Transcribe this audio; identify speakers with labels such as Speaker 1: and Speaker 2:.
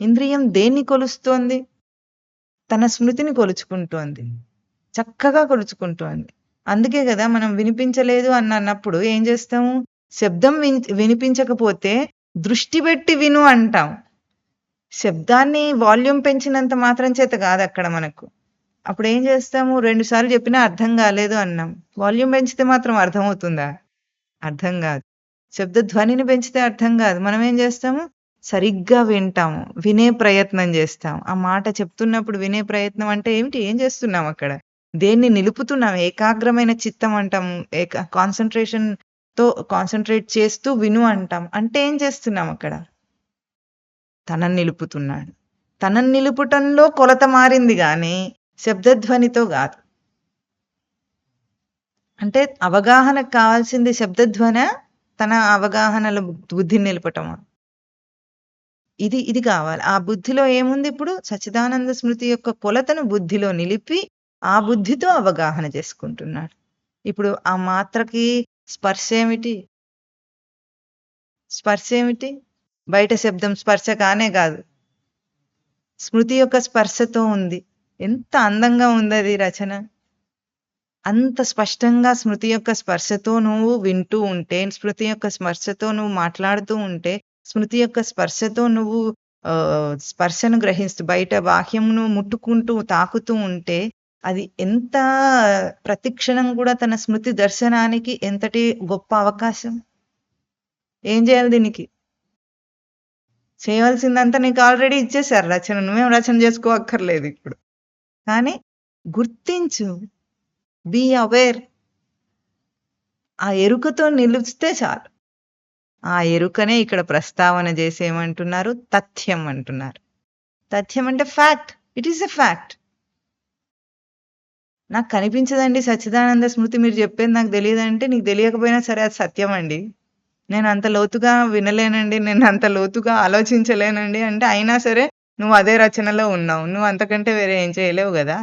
Speaker 1: ఇంద్రియం దేన్ని కొలుస్తోంది? తన స్మృతిని కొలుచుకుంటోంది. చక్కగా కొలుచుకుంటోంది. అందుకే కదా మనం వినిపించలేదు అని అన్నప్పుడు ఏం చేస్తాము? శబ్దం వినిపించకపోతే దృష్టి పెట్టి విను అంటాం. శబ్దాన్ని వాల్యూమ్ పెంచినంత మాత్రం చేత కాదు అక్కడ మనకు. అప్పుడు ఏం చేస్తాము? రెండు సార్లు చెప్పినా అర్థం కాలేదు అన్నాం. వాల్యూమ్ పెంచితే మాత్రం అర్థమవుతుందా? అర్థం కాదు. శబ్ద ధ్వనిని పెంచితే అర్థం కాదు. మనం ఏం చేస్తాము? సరిగ్గా వింటాము వినే ప్రయత్నం చేస్తాం ఆ మాట చెప్తున్నప్పుడు వినే ప్రయత్నం అంటే ఏమిటి? ఏం చేస్తున్నాం అక్కడ? దేన్ని నిలుపుతున్నాం? ఏకాగ్రమైన చిత్తం అంటాం ఏక కాన్సన్ట్రేషన్తో కాన్సన్ట్రేట్ చేస్తూ విను అంటాం. అంటే ఏం చేస్తున్నాం అక్కడ? తనని నిలుపుతున్నాడు. తనని నిలుపుటంలో కొలత మారింది కానీ శబ్దధ్వనితో కాదు. అంటే అవగాహనకు కావాల్సింది శబ్దధ్వన తన అవగాహనలో బుద్ధిని నిలపటమా? ఇది ఇది కావాలి. ఆ బుద్ధిలో ఏముంది ఇప్పుడు? సచిదానంద స్మృతి యొక్క కొలతను బుద్ధిలో నిలిపి ఆ బుద్ధితో అవగాహన చేసుకుంటున్నాడు. ఇప్పుడు ఆ మాత్రకి స్పర్శ ఏమిటి? స్పర్శ ఏమిటి? బయట శబ్దం స్పర్శ కానే కాదు. స్మృతి యొక్క స్పర్శతో ఉంది. ఎంత అందంగా ఉంది అది రచన. అంత స్పష్టంగా స్మృతి యొక్క స్పర్శతో నువ్వు వింటూ ఉంటే స్మృతి యొక్క స్పర్శతో నువ్వు మాట్లాడుతూ ఉంటే స్మృతి యొక్క స్పర్శతో నువ్వు స్పర్శను గ్రహిస్తూ బయట బాహ్యమును ముట్టుకుంటూ తాకుతూ ఉంటే అది ఎంత ప్రతిక్షణం కూడా తన స్మృతి దర్శనానికి ఎంతటి గొప్ప అవకాశం? ఏం చేయాలి దీనికి? చేయవలసిందంతా నీకు ఆల్రెడీ ఇచ్చేసారు రచన. నువ్వేం రచన చేసుకోవక్కర్లేదు ఇప్పుడు. కానీ గుర్తించు బీ అవేర్ ఆ ఎరుకతో నిలిస్తే చాలు. ఆ ఎరుకనే ఇక్కడ ప్రస్తావన చేసేమంటున్నారు తథ్యం అంటున్నారు. తథ్యం అంటే fact it is a fact. నాకు కనిపించదండి సచ్చిదానంద స్మృతి మీరు చెప్పేది నాకు తెలియదంటే నీకు తెలియకపోయినా సరే అది సత్యం అండి. నేను అంత లోతుగా వినలేనండి నేను అంత లోతుగా ఆలోచించలేనండి. అంటే అయినా సరే నువ్వు అదే రచనలో ఉన్నావు నువ్వు అంతకంటే వేరే ఏం చేయలేవు కదా.